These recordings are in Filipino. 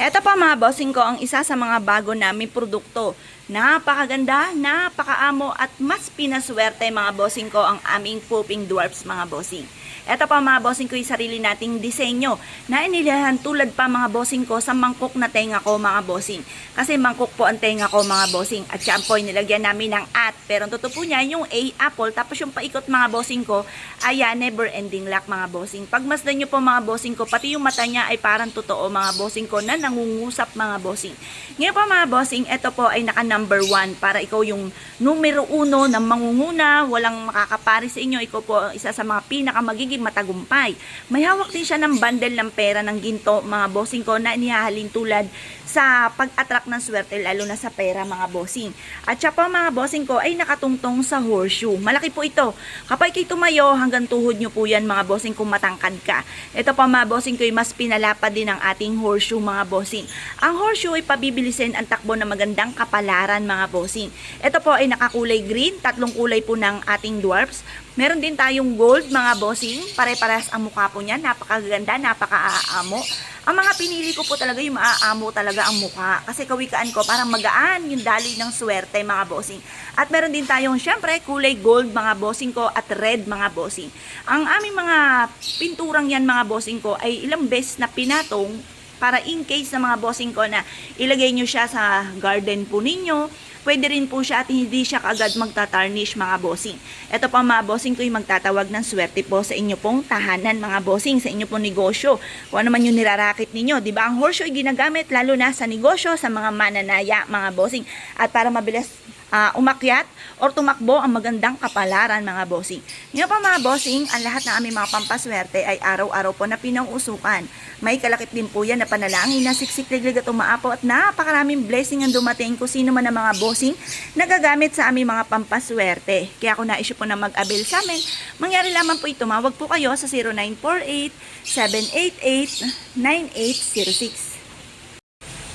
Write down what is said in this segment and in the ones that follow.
Eto pa mga bossing ko, ang isa sa mga bago namin produkto. Napakaganda, napakaamo at mas pinaswerte mga bossing ko ang aming pooping dwarfs mga bossing. Eto pa mga bossing ko yung sarili nating disenyo na inilahan tulad pa mga bossing ko sa mangkok na tenga ko mga bossing. Kasi mangkok po ang tenga ko mga bossing at siya po nilagyan namin ng at. Pero ang totoo po niya yung A apple tapos yung paikot mga bossing ko ay ah, never ending lock mga bossing. Pag masdan nyo po mga bossing ko pati yung mata niya ay parang totoo mga bossing ko na nangungusap mga bossing. Ngayon po mga bossing, ito po ay naka number 1 para ikaw yung numero uno na mangunguna, walang makakapari sa inyo. Ikaw po isa sa mga pinaka magiging matagumpay. May hawak din siya ng bundle ng pera ng ginto mga bossing ko na inihahalin tulad sa pag-attract ng swerte lalo na sa pera mga bossing. At siya po mga bossing ko ay nakatungtong sa horseshoe. Malaki po ito. Kapag kayo tumayo hanggang tuhod nyo po yan mga bossing kung matangkad ka. Ito po mga bossing ko ay mas pinalapad din ang ating horseshoe mga bossing. Ang horseshoe ay pabibilisin ang takbo ng magandang kapalaran mga bossing. Ito po ay nakakulay green, tatlong kulay po ng ating dwarfs. Meron din tayong gold mga bossing, pare-parehas ang mukha po niya, napakaganda, napakaamo. Ang mga pinili ko po talaga yung maaamo talaga ang mukha. Kasi kawikaan ko, parang magaan yung daloy ng swerte mga bossing. At meron din tayong syempre kulay gold mga bossing ko at red mga bossing. Ang aming mga pinturang yan mga bossing ko ay ilang beses na pinatong para in case na mga bossing ko na ilagay nyo siya sa garden po ninyo, pwede rin po siya at hindi siya kaagad magtatarnish mga bossing. Ito pa mga bossing ko yung magtatawag ng swerte po sa inyo pong tahanan mga bossing, sa inyo pong negosyo. Kung ano man yung nirarakit ninyo, di ba? Ang horseshoe ay ginagamit lalo na sa negosyo, sa mga mananaya mga bossing. At para mabilis ah, umakyat or tumakbo ang magandang kapalaran mga bossing. Ngayon pa mga bossing, ang lahat ng aming mga pampaswerte ay araw-araw po na pinangusukan. May kalakip din po yan na panalangin na siksik-liglig at umaapo at napakaraming blessing ang dumating kung sino man ang mga bossing na gagamit sa aming mga pampaswerte. Kaya kung na-issue po na mag-avail sa amin, mangyari lamang po ito, tumawag po kayo sa 0948-788-9806.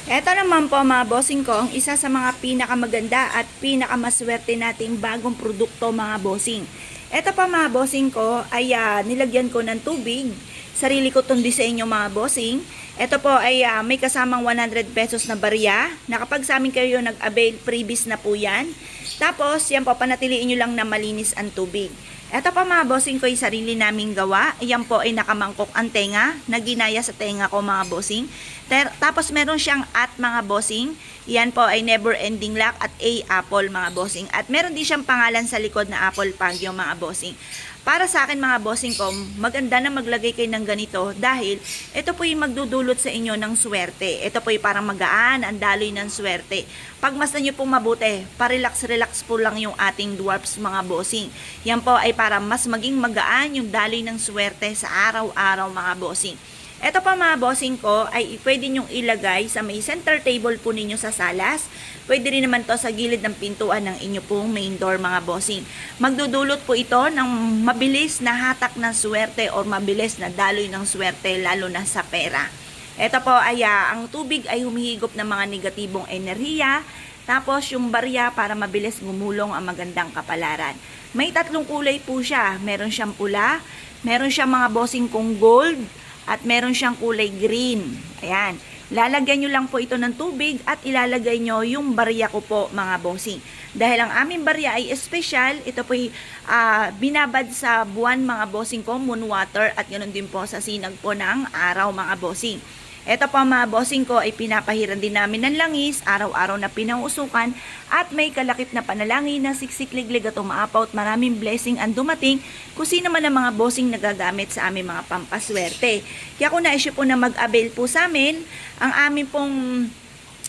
Ito naman po mga bossing ko, ang isa sa mga pinakamaganda at pinakamaswerte nating bagong produkto mga bossing. Ito pa mga bossing ko ay ah, nilagyan ko ng tubig. Sarili ko itong disenyo mga bossing. Ito po ay ah, may kasamang 100 pesos na barya. Na kapag sa amin kayo nag-avail, freebies na po yan. Tapos, yan po, panatiliin nyo lang na malinis ang tubig. Ito pa mga bossing ko, yung sarili naming gawa. Yan po ay nakamangkok ang tenga, na ginaya sa tenga ko mga bossing. Ter- tapos meron siyang at mga bossing. Yan po ay never ending lock at A apple mga bossing. At meron din siyang pangalan sa likod na apple pagyo mga bossing. Para sa akin mga bossing ko, maganda na maglagay kayo ng ganito dahil ito po yung magdudulot sa inyo ng swerte. Ito po yung parang magaan, ang daloy ng swerte. Pag mas nyo pong mabuti, parelax-relax po lang yung ating dwarfs mga bossing. Yan po ay para mas maging magaan yung daloy ng swerte sa araw-araw mga bossing. Ito pa mga bossing ko ay pwede nyong ilagay sa may center table po ninyo sa salas. Pwede rin naman to sa gilid ng pintuan ng inyo pong main door mga bossing. Magdudulot po ito ng mabilis na hatak ng swerte or mabilis na daloy ng swerte lalo na sa pera. Ito po ay ah, ang tubig ay humihigop ng mga negatibong enerhiya. Tapos yung barya para mabilis gumulong ang magandang kapalaran. May tatlong kulay po siya. Meron siyang pula, meron siyang mga bossing kong gold, at meron siyang kulay green. Ayan. Lalagyan nyo lang po ito ng tubig at ilalagay nyo yung barya ko po mga bossing. Dahil ang aming barya ay espesyal, ito po ay ah, binabad sa buwan mga bossing ko, moon water at ganoon din po sa sinag po ng araw mga bossing. Ito po mga bossing ko ay pinapahiran din namin ng langis, araw-araw na pinangusukan at may kalakip na panalangin na siksikliglig at umaapaw at maraming blessing ang dumating kung sino man ang mga bossing nagagamit sa aming mga pampaswerte. Kaya kung na-issue po na mag-avail po sa amin, ang aming pong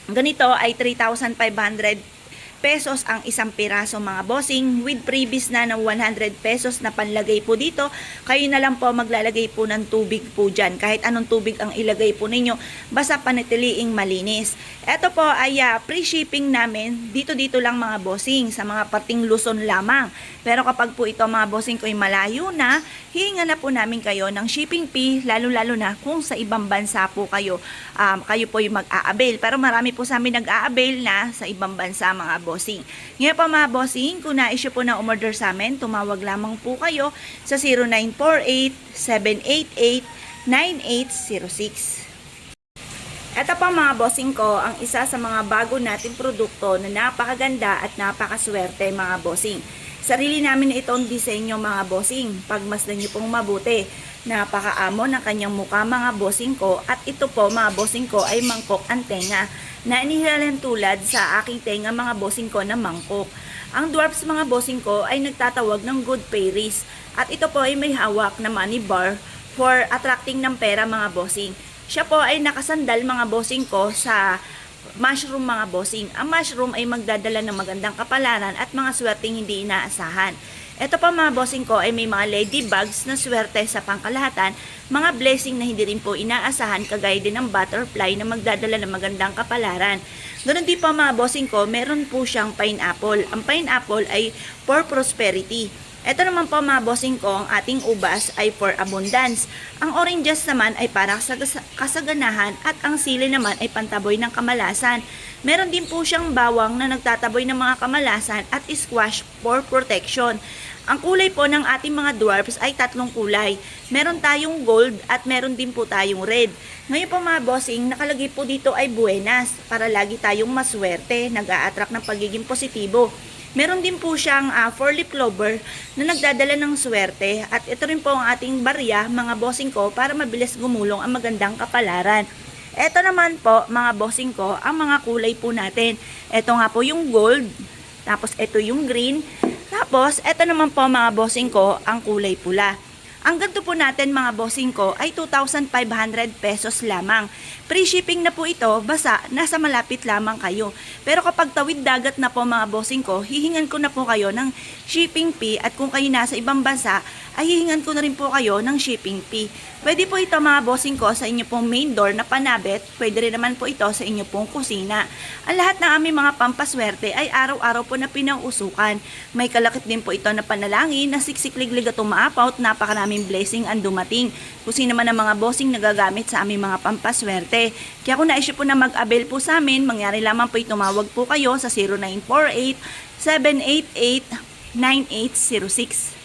ganito ay 3,500 pesos ang isang piraso mga bossing. With previous na ng 100 pesos na panlagay po dito kayo na lang po maglalagay po ng tubig po dyan. Kahit anong tubig ang ilagay po ninyo basta panatiliing malinis. Eto po ay ah, free shipping namin. Dito dito lang mga bossing sa mga parting Luzon lamang. Pero kapag po ito mga bossing ko ay malayo na hihinga na po namin kayo ng shipping fee lalo lalo na kung sa ibang bansa po kayo um, kayo po yung mag-a-avail. Pero marami po sa amin nag-a-avail na sa ibang bansa mga bossing. Ngayon pa mga bossing, kung na-issue po na umorder sa amin, tumawag lamang po kayo sa 0948-788-9806. Ito pa mga bossing ko, ang isa sa mga bago nating produkto na napakaganda at napakaswerte mga bossing. Sarili namin na itong disenyo mga bossing. Pagmasdan niyo pong mabuti. Napakaamo ng kanyang mukha mga bossing ko at ito po mga bossing ko ay mangkok ang tenga na inihilalan tulad sa aking tenga mga bossing ko na mangkok. Ang dwarfs mga bossing ko ay nagtatawag ng good fairies at ito po ay may hawak na money bar for attracting ng pera mga bossing. Siya po ay nakasandal mga bossing ko sa mushroom mga bossing. Ang mushroom ay magdadala ng magandang kapalaran at mga swerteng hindi inaasahan. Ito pa mga bossing ko ay may mga ladybugs na swerte sa pangkalahatan, mga blessing na hindi rin po inaasahan kagaya din ng butterfly na magdadala ng magandang kapalaran. Ganun din po mga bossing ko, meron po siyang pineapple. Ang pineapple ay for prosperity. Ito naman po mga bossing ko, ang ating ubas ay for abundance. Ang oranges naman ay para sa kasaganahan at ang sili naman ay pantaboy ng kamalasan. Meron din po siyang bawang na nagtataboy ng mga kamalasan at squash for protection. Ang kulay po ng ating mga dwarfs ay tatlong kulay. Meron tayong gold at meron din po tayong red. Ngayon po mga bossing, nakalagay po dito ay buenas para lagi tayong maswerte, nag-a-attract ng pagiging positibo. Meron din po siyang uh, four-leaf clover na nagdadala ng swerte at ito rin po ang ating barya, mga bossing ko, para mabilis gumulong ang magandang kapalaran. Ito naman po, mga bossing ko, ang mga kulay po natin. Ito nga po yung gold, tapos ito yung green, tapos ito naman po mga bossing ko, ang kulay pula. Ang ganito po natin mga bossing ko ay 2,500 pesos lamang. Free shipping na po ito, basta nasa malapit lamang kayo. Pero kapag tawid dagat na po mga bossing ko, hihingan ko na po kayo ng shipping fee at kung kayo nasa ibang bansa, ay hihingan ko na rin po kayo ng shipping fee. Pwede po ito mga bossing ko sa inyo pong main door na panabit, pwede rin naman po ito sa inyo pong kusina. Ang lahat ng aming mga pampaswerte ay araw-araw po na pinausukan. May kalakip din po ito na panalangin na siksikliglig at umaapaw at napakaraming blessing ang dumating. Kung sino man ang mga bossing nagagamit sa aming mga pampaswerte. Kaya kung naisip po na mag-avail po sa amin, mangyari lamang po tumawag po kayo sa 0948 788 9806.